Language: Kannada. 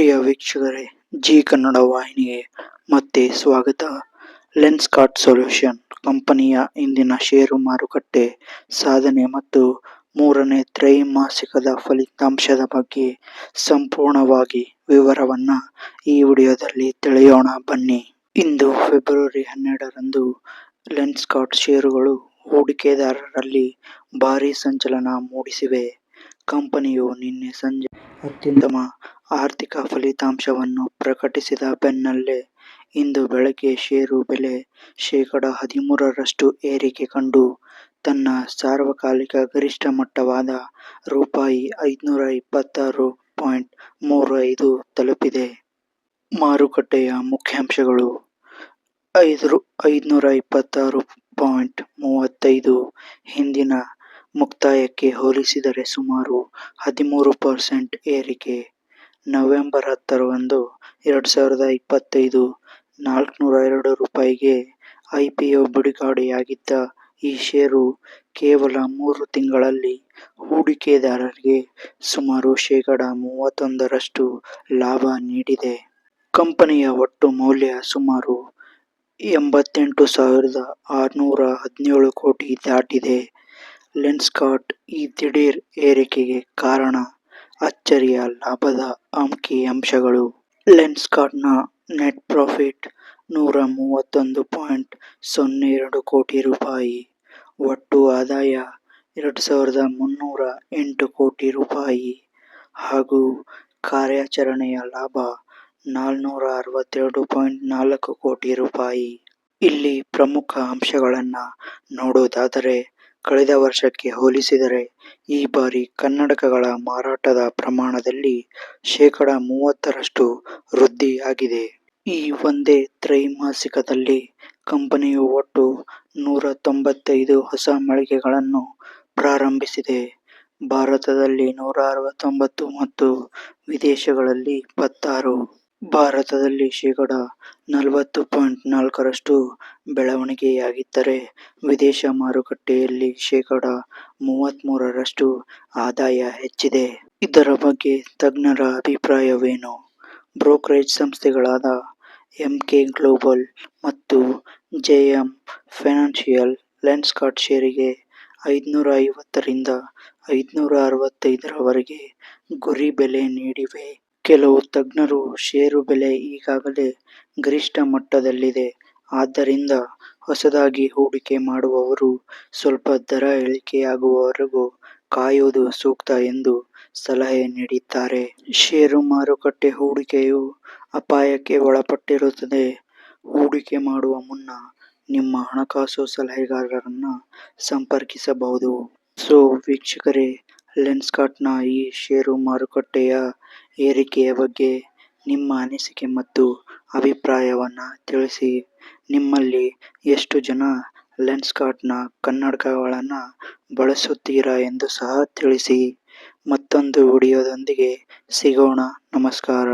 ಪ್ರಿಯ ವೀಕ್ಷಕರೇ, ಜಿ ಕನ್ನಡ ವಾಹಿನಿಗೆ ಮತ್ತೆ ಸ್ವಾಗತ. ಲೆನ್ಸ್ ಕಾರ್ಟ್ ಸೊಲ್ಯೂಷನ್ ಕಂಪನಿಯ ಇಂದಿನ ಷೇರು ಮಾರುಕಟ್ಟೆ ಸಾಧನೆ ಮತ್ತು ಮೂರನೇ ತ್ರೈಮಾಸಿಕದ ಫಲಿತಾಂಶದ ಬಗ್ಗೆ ಸಂಪೂರ್ಣವಾಗಿ ವಿವರವನ್ನ ಈ ವಿಡಿಯೋದಲ್ಲಿ ತಿಳಿಯೋಣ. ಬನ್ನಿ. ಇಂದು ಫೆಬ್ರವರಿ ಹನ್ನೆರಡರಂದು ಲೆನ್ಸ್ ಕಾರ್ಟ್ ಷೇರುಗಳು ಹೂಡಿಕೆದಾರರಲ್ಲಿ ಭಾರೀ ಸಂಚಲನ ಮೂಡಿಸಿವೆ. ಕಂಪನಿಯು ನಿನ್ನೆ ಸಂಜೆ ಅತ್ಯುತ್ತಮ ಆರ್ಥಿಕ ಫಲಿತಾಂಶವನ್ನು ಪ್ರಕಟಿಸಿದ ಬೆನ್ನಲ್ಲೇ ಇಂದು ಬೆಳಗ್ಗೆ ಷೇರು ಬೆಲೆ ಶೇಕಡ ಹದಿಮೂರರಷ್ಟು ಏರಿಕೆ ಕಂಡು ತನ್ನ ಸಾರ್ವಕಾಲಿಕ ಗರಿಷ್ಠ ಮಟ್ಟವಾದ ರೂಪಾಯಿ ಐದುನೂರ ಇಪ್ಪತ್ತಾರು ಪಾಯಿಂಟ್ ಮೂರು ಐದು ತಲುಪಿದೆ. ಮಾರುಕಟ್ಟೆಯ ಮುಖ್ಯಾಂಶಗಳು. ಐದು ಐದುನೂರ ಇಪ್ಪತ್ತಾರು ಪಾಯಿಂಟ್ ಮೂವತ್ತೈದು ಹಿಂದಿನ ಮುಕ್ತಾಯಕ್ಕೆ ಹೋಲಿಸಿದರೆ ಸುಮಾರು ಹದಿಮೂರು ಪರ್ಸೆಂಟ್ ಏರಿಕೆ. ನವೆಂಬರ್ ಹತ್ತರಂದು ಎರಡು ಸಾವಿರದ ಇಪ್ಪತ್ತೈದು ನಾಲ್ಕುನೂರ ಎರಡು ರೂಪಾಯಿಗೆ ಐ ಪಿ ಒ ಬಿಡುಗಡೆಯಾಗಿದ್ದ ಈ ಷೇರು ಕೇವಲ ಮೂರು ತಿಂಗಳಲ್ಲಿ ಹೂಡಿಕೆದಾರರಿಗೆ ಸುಮಾರು ಶೇಕಡ ಮೂವತ್ತೊಂದರಷ್ಟು ಲಾಭ ನೀಡಿದೆ. ಕಂಪನಿಯ ಒಟ್ಟು ಮೌಲ್ಯ ಸುಮಾರು ಎಂಬತ್ತೆಂಟು ಸಾವಿರದ ಆರುನೂರ ಹದಿನೇಳು ಕೋಟಿ ದಾಟಿದೆ. ಲೆನ್ಸ್ಕಾರ್ಟ್ ಈ ದಿಢೀರ್ ಏರಿಕೆಗೆ ಕಾರಣ ಅಚ್ಚರಿಯ ಲಾಭದ ಅಂಕಿಅಂಶಗಳು ಲೆನ್ಸ್ಕಾರ್ಟ್ನ ನೆಟ್ ಪ್ರಾಫಿಟ್ ನೂರ ಮೂವತ್ತೊಂದು ಪಾಯಿಂಟ್ ಸೊನ್ನೆ ಎರಡು ಕೋಟಿ ರೂಪಾಯಿ. ಒಟ್ಟು ಆದಾಯ ಎರಡು ಸಾವಿರದ ಮುನ್ನೂರ ಎಂಟು ಕೋಟಿ ರೂಪಾಯಿ. ಹಾಗೂ ಕಾರ್ಯಾಚರಣೆಯ ಲಾಭ ನಾಲ್ನೂರ ಅರವತ್ತೆರಡು ಪಾಯಿಂಟ್ ನಾಲ್ಕು ಕೋಟಿ ರೂಪಾಯಿ. ಇಲ್ಲಿ ಪ್ರಮುಖ ಅಂಶಗಳನ್ನು ನೋಡೋದಾದರೆ ಕಳೆದ ವರ್ಷಕ್ಕೆ ಹೋಲಿಸಿದರೆ, ಈ ಬಾರಿ ಕನ್ನಡಕಗಳ ಮಾರಾಟದ ಪ್ರಮಾಣದಲ್ಲಿ ಶೇಕಡ ಮೂವತ್ತರಷ್ಟು ವೃದ್ಧಿಯಾಗಿದೆ. ಈ ಒಂದೇ ತ್ರೈಮಾಸಿಕದಲ್ಲಿ ಕಂಪನಿಯು ಒಟ್ಟು ನೂರ ತೊಂಬತ್ತೈದು ಹೊಸ ಮಳಿಗೆಗಳನ್ನು ಪ್ರಾರಂಭಿಸಿದೆ. ಭಾರತದಲ್ಲಿ ನೂರ ಅರವತ್ತೊಂಬತ್ತು ಮತ್ತು ವಿದೇಶಗಳಲ್ಲಿ ಇಪ್ಪತ್ತಾರು. ಭಾರತದಲ್ಲಿ ಶೇಕಡ ನಲವತ್ತು ಪಾಯಿಂಟ್ ನಾಲ್ಕರಷ್ಟು ಬೆಳವಣಿಗೆಯಾಗಿದ್ದರೆ ವಿದೇಶ ಮಾರುಕಟ್ಟೆಯಲ್ಲಿ ಶೇಕಡ ಮೂವತ್ತ್ಮೂರರಷ್ಟು ಆದಾಯ ಹೆಚ್ಚಿದೆ. ಇದರ ಬಗ್ಗೆ ತಜ್ಞರ ಅಭಿಪ್ರಾಯವೇನು? ಬ್ರೋಕರೇಜ್ ಸಂಸ್ಥೆಗಳಾದ ಎಂಕೆ ಗ್ಲೋಬಲ್ ಮತ್ತು ಜೆಎಂ ಫೈನಾನ್ಷಿಯಲ್ ಲೆನ್ಸ್ಕಾರ್ಟ್ ಷೇರಿಗೆ ಐದುನೂರ ಐವತ್ತರಿಂದ ಐದುನೂರ ಅರವತ್ತೈದರವರೆಗೆ ಗುರಿ ಬೆಲೆ ನೀಡಿವೆ. ಕೆಲವು ತಜ್ಞರು ಷೇರು ಬೆಲೆ ಈಗಾಗಲೇ ಗರಿಷ್ಠ ಮಟ್ಟದಲ್ಲಿದೆ. ಆದ್ದರಿಂದ ಹೊಸದಾಗಿ ಹೂಡಿಕೆ ಮಾಡುವವರು ಸ್ವಲ್ಪ ದರ ಇಳಿಕೆಯಾಗುವವರೆಗೂ ಕಾಯುವುದು ಸೂಕ್ತ ಎಂದು ಸಲಹೆ ನೀಡಿದ್ದಾರೆ. ಷೇರು ಮಾರುಕಟ್ಟೆ ಹೂಡಿಕೆಯು ಅಪಾಯಕ್ಕೆ ಒಳಪಟ್ಟಿರುತ್ತದೆ. ಹೂಡಿಕೆ ಮಾಡುವ ಮುನ್ನ ನಿಮ್ಮ ಹಣಕಾಸು ಸಲಹೆಗಾರರನ್ನ ಸಂಪರ್ಕಿಸಬಹುದು. ಸೊ, ವೀಕ್ಷಕರೇ ಲೆನ್ಸ್ಕಾರ್ಟ್ನ ಈ ಷೇರು ಮಾರುಕಟ್ಟೆಯ ಏರಿಕೆಯ ಬಗ್ಗೆ ನಿಮ್ಮ ಅನಿಸಿಕೆ ಮತ್ತು ಅಭಿಪ್ರಾಯವನ್ನು ತಿಳಿಸಿ. ನಿಮ್ಮಲ್ಲಿ ಎಷ್ಟು ಜನ ಲೆನ್ಸ್ಕಾರ್ಟ್ನ ಕನ್ನಡಕಗಳನ್ನು ಬಳಸುತ್ತೀರಾ ಎಂದು ಸಹ ತಿಳಿಸಿ. ಮತ್ತೊಂದು ವಿಡಿಯೋದೊಂದಿಗೆ ಸಿಗೋಣ. ನಮಸ್ಕಾರ.